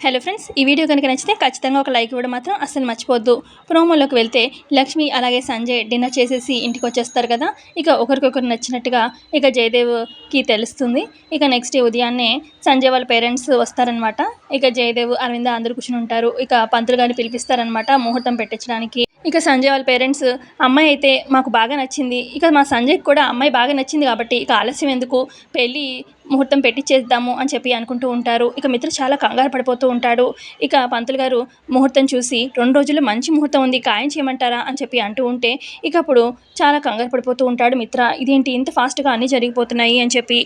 Hello friends ఈ video కనుక నచ్చితే ఖచ్చితంగా ఒక లైక్ ఇవ్వడం మాత్రం అస్సలు మర్చిపోద్దు ప్రోమోలోకి వెళ్తే లక్ష్మి అలాగే సంజయ్ డిన్నర్ చేసేసి ఇంటికి వచ్చేస్తారు కదా. ఇక ఒకరికొకరు నచ్చినట్టుగా ఇక జయదేవ్కి తెలుస్తుంది. ఇక నెక్స్ట్ డే ఉదయాన్నే సంజయ్ వాళ్ళ పేరెంట్స్ వస్తారనమాట ఇక జయదేవ్ అరవింద అందరూ కూర్చుని ఉంటారు. ఇక పంతులు గారిని పిలిపిస్తారనమాట ముహూర్తం పెట్టించడానికి. ఇక సంజయ్ వాళ్ళ పేరెంట్స్ అమ్మాయి అయితే మాకు బాగా నచ్చింది. ఇక మా సంజయ్కి కూడా అమ్మాయి బాగా నచ్చింది కాబట్టి ఇక ఆలస్యం ఎందుకు? పెళ్ళి ముహూర్తం పెట్టించేద్దాము అని చెప్పి అనుకుంటూ ఉంటారు. ఇక మిత్ర చాలా కంగారు పడిపోతూ ఉంటాడు. ఇక పంతులు గారు ముహూర్తం చూసి రెండు రోజుల్లో మంచి ముహూర్తం ఉంది ఖాయం చేయమంటారా? అని చెప్పి అంటూ ఉంటే ఇక అప్పుడు చాలా కంగారు పడిపోతూ ఉంటాడు మిత్ర. ఇదేంటి ఇంత ఫాస్ట్గా అన్నీ జరిగిపోతున్నాయి అని చెప్పి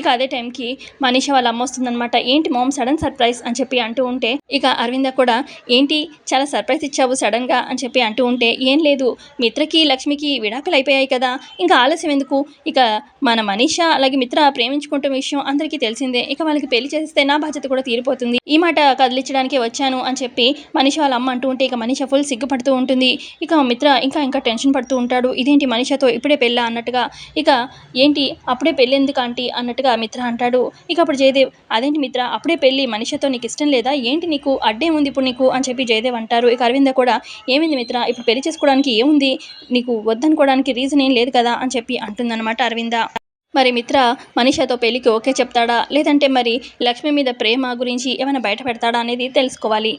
ఇక అదే టైంకి మనీష వాళ్ళ అమ్మ వస్తుందన్నమాట. ఏంటి మామ్ సడన్ సర్ప్రైజ్ అని చెప్పి అంటూ ఉంటే ఇక అరవింద కూడా ఏంటి చాలా సర్ప్రైజ్ ఇచ్చావు సడన్గా అని చెప్పి అంటూ ఉంటే ఏం లేదు మిత్రకి లక్ష్మికి విడాకులు అయిపోయాయి కదా. ఇంకా ఆలస్యం ఎందుకు? ఇక మన మనీష అలాగే మిత్ర ప్రేమించుకుంటున్న విషయం అందరికీ తెలిసిందే. ఇక వాళ్ళకి పెళ్ళి చేస్తే నా బాధ్యత కూడా తీరిపోతుంది. ఈ మాట కదిలించడానికి వచ్చాను అని చెప్పి మనీష వాళ్ళ అమ్మ అంటూ ఉంటే ఇక మనీష ఫుల్ సిగ్గుపడుతూ ఉంటుంది. ఇక మిత్ర ఇంకా ఇంకా టెన్షన్ పడుతూ ఉంటాడు. ఇదేంటి మనీషతో ఇప్పుడే పెళ్ళా? అన్నట్టుగా ఇక ఏంటి అప్పుడే పెళ్ళి ఎందుకు ఆంటీ? అన్నట్టుగా మిత్ర అంటాడు. ఇక అప్పుడు జయదేవ్ అదేంటి మిత్ర? అప్పుడే పెళ్ళి. మనిషితో నీకు ఇష్టం లేదా? ఏంటి నీకు? అడ్డే ఉంది ఇప్పుడు నీకు? అని చెప్పి జయదేవ్ అంటారు. ఇక అరవింద కూడా ఏమైంది మిత్ర? ఇప్పుడు పెళ్ళి చేసుకోవడానికి ఏముంది? నీకు వద్దనుకోవడానికి రీజన్ ఏం లేదు కదా? అని చెప్పి అంటుందన్నమాట అరవింద. మరి మిత్ర మనీషాతో పెళ్ళికి ఓకే చెప్తాడా? లేదంటే మరి లక్ష్మి మీద ప్రేమ గురించి ఏమైనా బయట పెడతాడా? అనేది తెలుసుకోవాలి.